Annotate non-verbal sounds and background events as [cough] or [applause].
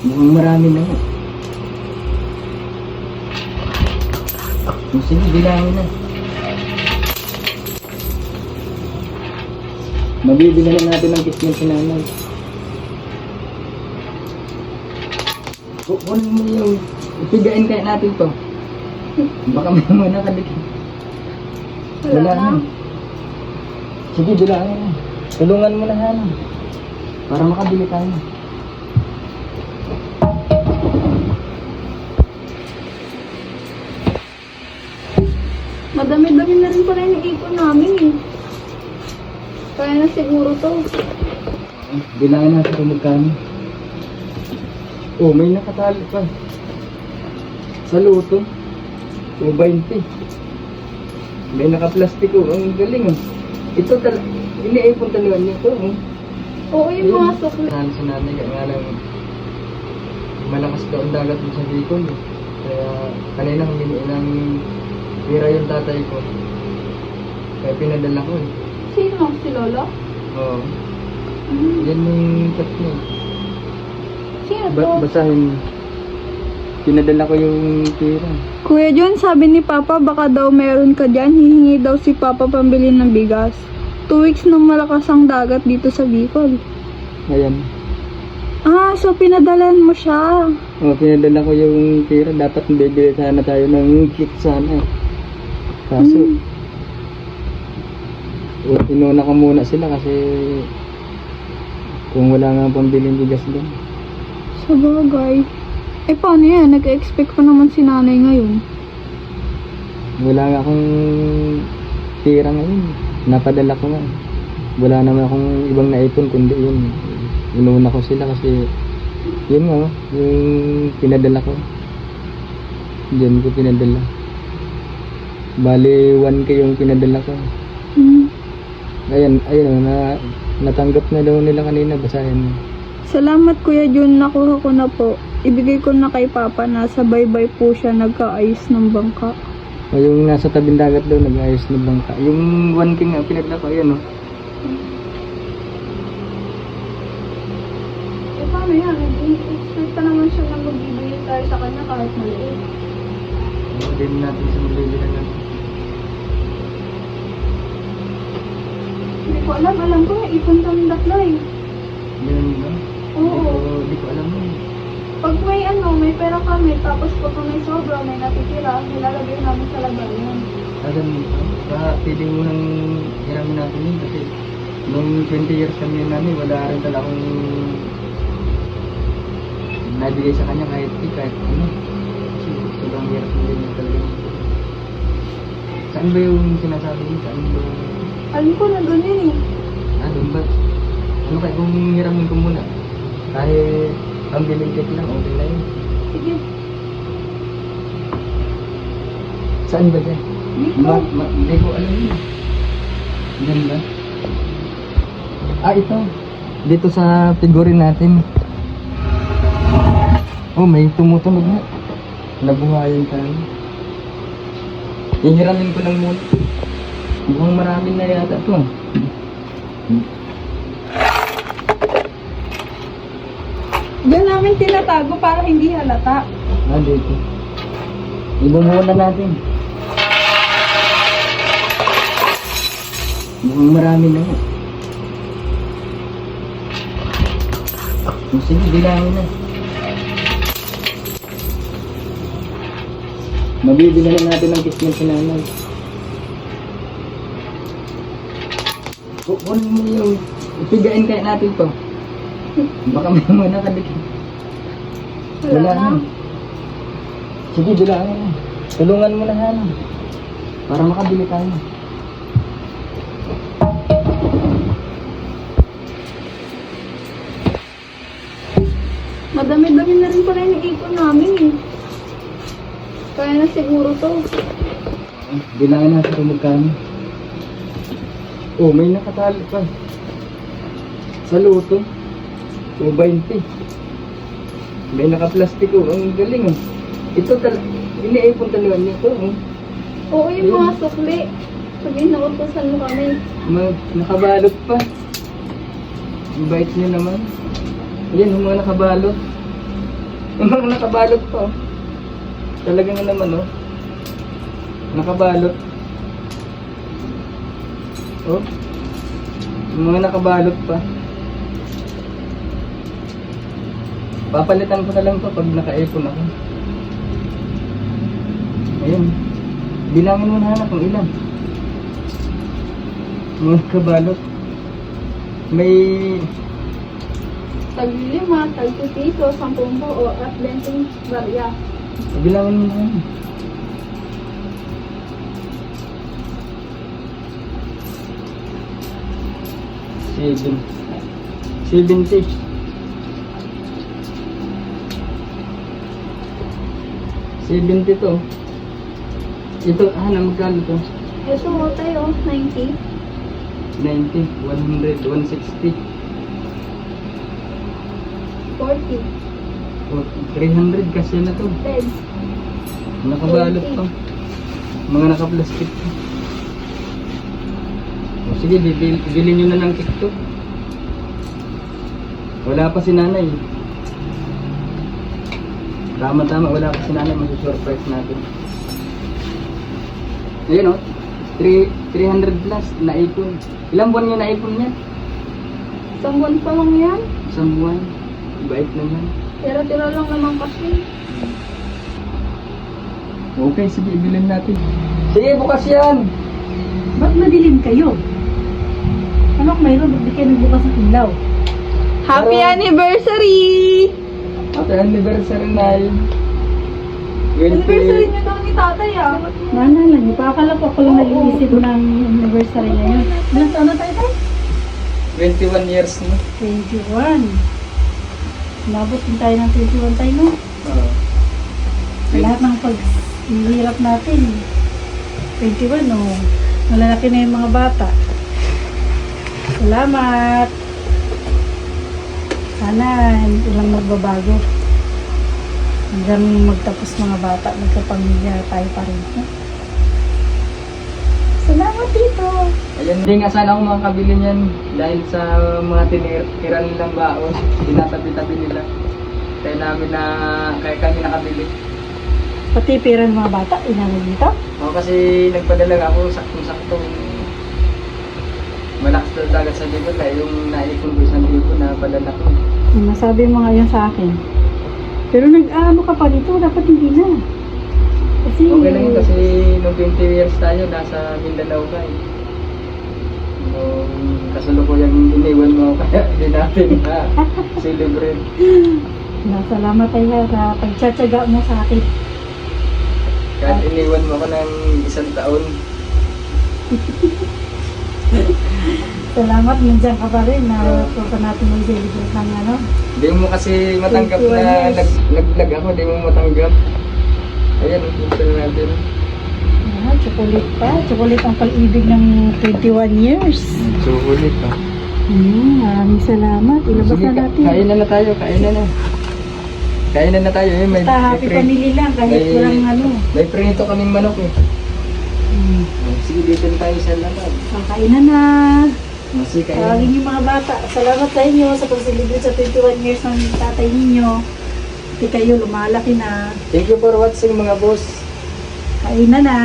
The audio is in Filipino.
Mukhang marami na. Oh, Sige, bilangin na. Mabibili na natin ng kismet si nanay. Ku- Kunin mo yung ipigain kaya natin to. Baka may mga nakadikit. Wala na. Sige, bilangin na. Tulungan mo na Hana. Para makabili tayo. Madami-dami na rin pala yung ipon namin eh. Kaya na siguro to. Bilangin natin kung magkano. Oh, may nakatali pa. Sa luto. O 20. May nakaplastiko. Ang galing oh. Ito talaga. Iniipon talaga nito. Oh. Oo, yung mga sukli. Saan sa nanay kaya nga lang malakas daw ang dagat dun sa Bicol. eh. Kaya kanina humingi ng pira yung tatay ko. Kaya pinadala ko eh. Sino? Si Lolo? Oo. Hmm. Yan yung chat niya. Sino to? Ba- basahin. Pinadala ko yung pira. Kuya John, sabi ni Papa baka daw meron ka dyan. Hihingi daw si Papa pambili ng bigas. Two weeks nang malakas ang dagat dito sa Bicol. Ayan. Ah, so pinadalan mo siya. Oh, pinadala ko yung pira. Dapat bibili sana tayo ng kit sana. eh. Kaso, o, inuna ko muna sila kasi kung wala nga pambiling bigas doon. Sa bagay. Eh, paano yan? Nag-expect pa naman si nanay ngayon. Wala nga akong pira ngayon. Napadala ko nga. Wala naman akong ibang naipon kundi yun. Inuna ko sila kasi yun nga, yung pinadala ko. Diyan ko pinadala. Bali, 1k yung pinadala ko. Hmm. Ayan, ayun, na, natanggap na daw nila kanina. Basahin mo. Salamat Kuya John, nakuha ko na po. Ibigay ko na kay Papa na sa baybay po siya nagkaayos ng bangka. O yung nasa tabing dagat daw, nag-ayos na bangka. Yung 1k nga pinadala ko, ayan oh. Eh, paano yan? I-expect pa naman siya na magbibigay tayo sa kanya kahit maliit. Hindi natin sa mabibilan ng Hindi ko alam, alam ko yung ipon kami tatlo eh. Ganun ba? Oo. Hindi ko, alam yun. Pag may ano, may pera kami, tapos pag may sobra, may natitira, nilalagay namin sa lagayan. Ah, ganun ba? Baka pwede mo nang hiramin natin yun kasi nung 20 years kami namin, wala rin talaga akong nabigay sa kanya kahit di, kahit ano. Kasi sobrang hirap mo din yung talaga. Saan ba yung sinasabi mo? Saan ba? Alam ko na doon yun eh. Ah, doon ba? Ano kaya kung hiramin ko muna? Kahit ang biling cake lang, okay na yun. Sige, Saan ba dyan? dito. Ma, ma, hindi ko alam yun. Diyan ba? Ah, ito. Dito sa figurin natin. Oh, may tumutunog na. Nabuhayan tayo. Hihiramin ko lang muna. Mukhang marami na yata ito. Diyan namin tinatago para hindi halata. Ah, dito. Ibang muna natin. Mukhang marami na. Oh, Sige, bilangin na. Mabibili na natin ng kismet si nanay. Ku- Kunin mo yung ipigain kaya natin to. Baka may mga nakadikit. Wala na. Sige, bilangin. Tulungan mo na Hana. Para makabili tayo. Madami-dami na rin pala yung ipon namin eh. Kaya na siguro to. Bilangin natin kung magkano. Oh, may nakatali pa. Sa luto. O 20. May nakaplastiko. Ang galing oh. Ito talaga. Iniipon talaga nito. Oh. Oo, yung mga sukli. Sabihin na utusan mo kami. Ma nakabalot pa. Ang bait niyo naman. Ayan, yung mga nakabalot. Yung mga nakabalot pa. oh. Talaga nga naman, oh. Nakabalot. Oh. Yung mga nakabalot pa. Papalitan ko na lang to pag naka-iPhone ako. Ayun. Bilangin mo na anak kung ilan. Mga nakabalot. May Tag lima, tag piso, sampung buo, at 20 barya. Bilangin mo na. Seven. Seventy. Seventy to. Ito, ah, na magkano to? Ito mo tayo, 90. 90, 100, 160, 40, 300 kasi na to. 10. Nakabalot to. Mga naka-plastic to. Sige, bibil, bilhin nyo na ng cake to. Wala pa si nanay. Tama-tama, wala pa si nanay. Masusurprise natin. Ayun o. 3, 300 plus na ipon. Ilang buwan nyo na ipon niya? Isang buwan pa lang yan. Isang buwan. Bait naman. Tira-tira lang naman kasi. Okay, sige, bilhin natin. Sige, bukas yan. Ba't madilim kayo? Ano kung mayroon? Ba't di kayo nagbukas ng ilaw? Happy Hello. anniversary! Happy anniversary, Nay. Anniversary 20, niyo daw ni tatay ah. Naalala niyo pa, akala ko ako lang nag-iisip ng anniversary na yun. Ilang taon na tayo tayo? 21 years na. 21. Nabot din tayo ng 21 tayo, no? Oo. Sa lahat ng paghihirap natin. 21, no? Malalaki na yung mga bata. Salamat! Sana ilang magbabago. Hanggang magtapos mga bata, magkapamilya tayo pa rin. no? Salamat dito! Ayan, hindi nga sana ako makakabili niyan dahil sa mga tinir tira nilang baon, [laughs] tinatabi-tabi nila. Kaya namin na, kaya kami nakabili. Pati pera ng mga bata, inanong dito. O kasi nagpadala ako, saktong-sakto. Malakas daw dagat sa libro kaya yung naipon ko isang libo na padala ko. Ang Nasabi mo ngayon sa akin. Pero nag-ano ka pa dito, dapat hindi na. Kasi, Okay lang yun kasi nung 20 years tayo, nasa Mindanao ka eh. Nung kasalukuyang iniwan mo [laughs] kaya hindi natin na celebrate. Nasalamat tayo sa pagtsatsaga mo sa akin. Kahit iniwan mo ako ng isang taon. [laughs] Salamat, nandiyan ka pa rin na uh, natin mag-celebrate ng ano. Hindi mo kasi matanggap 21 na years. nag, naglag ako, hindi mo matanggap. Ayan, na natin. Ah, chocolate pa. Chocolate ang pag-ibig ng 21 years. Chocolate pa. Hmm, maraming salamat. Ilabas Sige, na natin. kain na na tayo, kain na na. Kain na na tayo eh, may, Basta may, happy pri- family lang kahit may- walang ano. may prinito kaming manok eh. Hmm. Sige, dito na tayo sa labas. Kakain na na. Kain na. Tawagin yung mga bata. Salamat sa inyo sa pag-celebrate sa 21 years ng tatay ninyo. Hindi kayo lumalaki na. Thank you for watching mga boss. Kain na na.